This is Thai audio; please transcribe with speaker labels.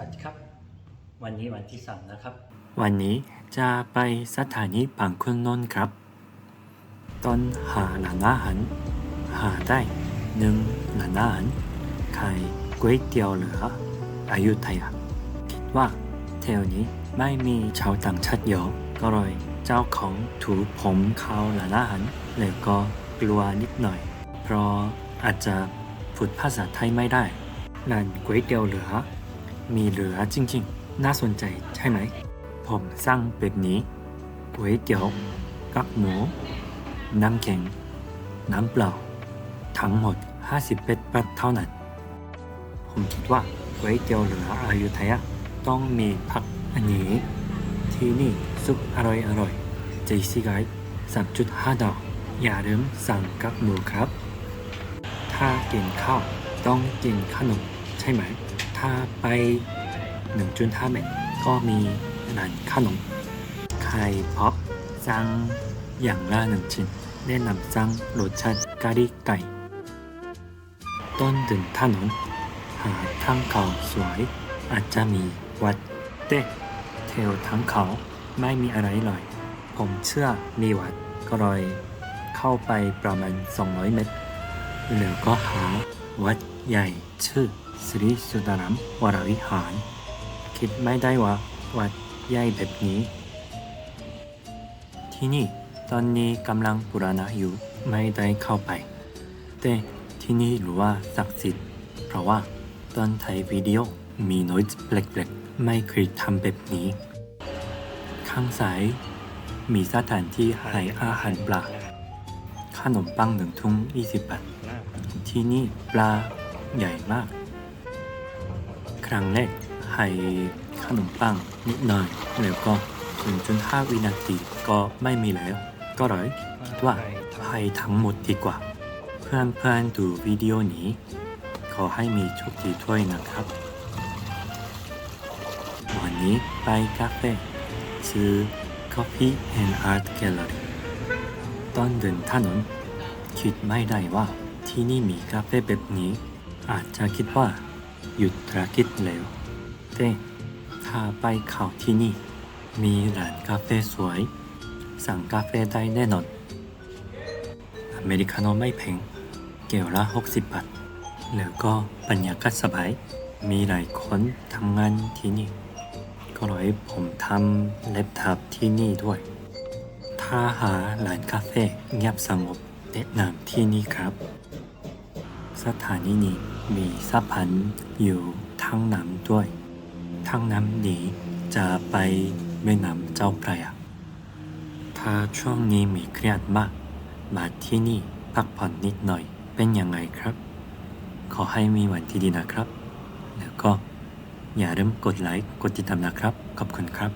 Speaker 1: สวัสดีครับ วันนี้วันที่สามนะครับ
Speaker 2: วันนี้จะไปสถานีบางขุนนนท์ครับ ตอนหาร้านอาหารหาได้หนึ่งร้านอาหารขายก๋วยเตี๋ยวเหลืออายุทยาคิดว่าแถวนี้ไม่มีชาวต่างชาติเยอะก็เลยเจ้าของถูผมเขาร้านอาหารแล้วก็กลัวนิดหน่อย เพราะอาจจะพูดภาษาไทยไม่ได้ร้านก๋วยเตี๋ยวเหลือ มีเหลือจริงๆ น่าสนใจใช่ไหม ผมสั่งแบบนี้ก๋วยเตี๋ยวกับหมู น้ำแข็ง น้ำเปล่า ทั้งหมด51บาทเท่านั้น ผมคิดว่าก๋วยเตี๋ยวเหลืออายุทยาต้องมีผักอันนี้ ที่นี่ซุปอร่อยอร่อยเจซี่ไกด์3.5ดาวอย่าลืมสั่งกับหมูครับ ถ้ากินข้าวต้องกินขนมใช่ไหม ถ้าไป1.5เมตรก็มีร้านขนมไข่พ็อปสั่งอย่างละหนึ่งชิ้นแนะนำสั่งรสชาติกะหรี่ไก่ต้นเดินถนนหาทางเขาสวยอาจจะมีวัดเต้แถวทางเขาไม่มีอะไรเลยผมเชื่อมีวัดก็เลยเข้าไปประมาณ 200 เมตร แล้วก็หาวัดใหญ่ชื่อ สรีสุดารามวรวิหาร คิดไม่ได้ว่าวัดใหญ่แบบนี้ ที่นี่ตอนนี้กำลังบูรณะอยู่ไม่ได้เข้าไป แต่ที่นี่รู้ว่าศักดิ์สิทธิ์เพราะว่าตอนถ่ายวิดีโอมีน i ยแปลกๆไม่เคยทำแบบนี้ ข้างซ้ายมีสถานที่ให้อาหารปลาขนมปังหนึ่งทุ่ง20บาทที่นี่ปลาใหญ่มาก ครั้งแรกให้ขนมปังนิดหน่อยแล้วก็0.5วินาทีก็ไม่มีแล้ว ก็เลยคิดว่าให้ทั้งหมดดีกว่า เพื่อนเพื่อนๆดูวิดีโอนี้ ขอให้มีโชคดีถ้วยนะครับ วันนี้ไปคาเฟ่ชื่อ Coffee and Art Gallery ตอนเดินถนนคิดไม่ได้ว่าที่นี่มีคาเฟ่แบบนี้ อาจจะคิดว่า หยุดธุรกิจแล้วแต่ถ้าไปเข้าที่นี่ มีร้านกาแฟสวย สั่งกาแฟได้แน่นอน อเมริกาโน่ไม่แพงแก้วละ 60 บาท แล้วก็บรรยากาศสบาย มีหลายคนทำงานที่นี่ ก็เลยผมทำเล็บทับที่นี่ด้วย ถ้าหาร้านกาแฟเงียบสงบแนะนำที่นี่ครับ สถานีนี้ มีสะพานอยู่ทางน้ำด้วยทางน้ำนี้จะไปแม่น้ำเจ้าพระยาถ้าช่วงนี้มีเครียดมาก มาที่นี่พักผ่อนนิดหน่อยเป็นยังไงครับ ขอให้มีวันที่ดีนะครับ แล้วก็อย่าลืมกดไลค์กดติดตามนะครับ ขอบคุณครับ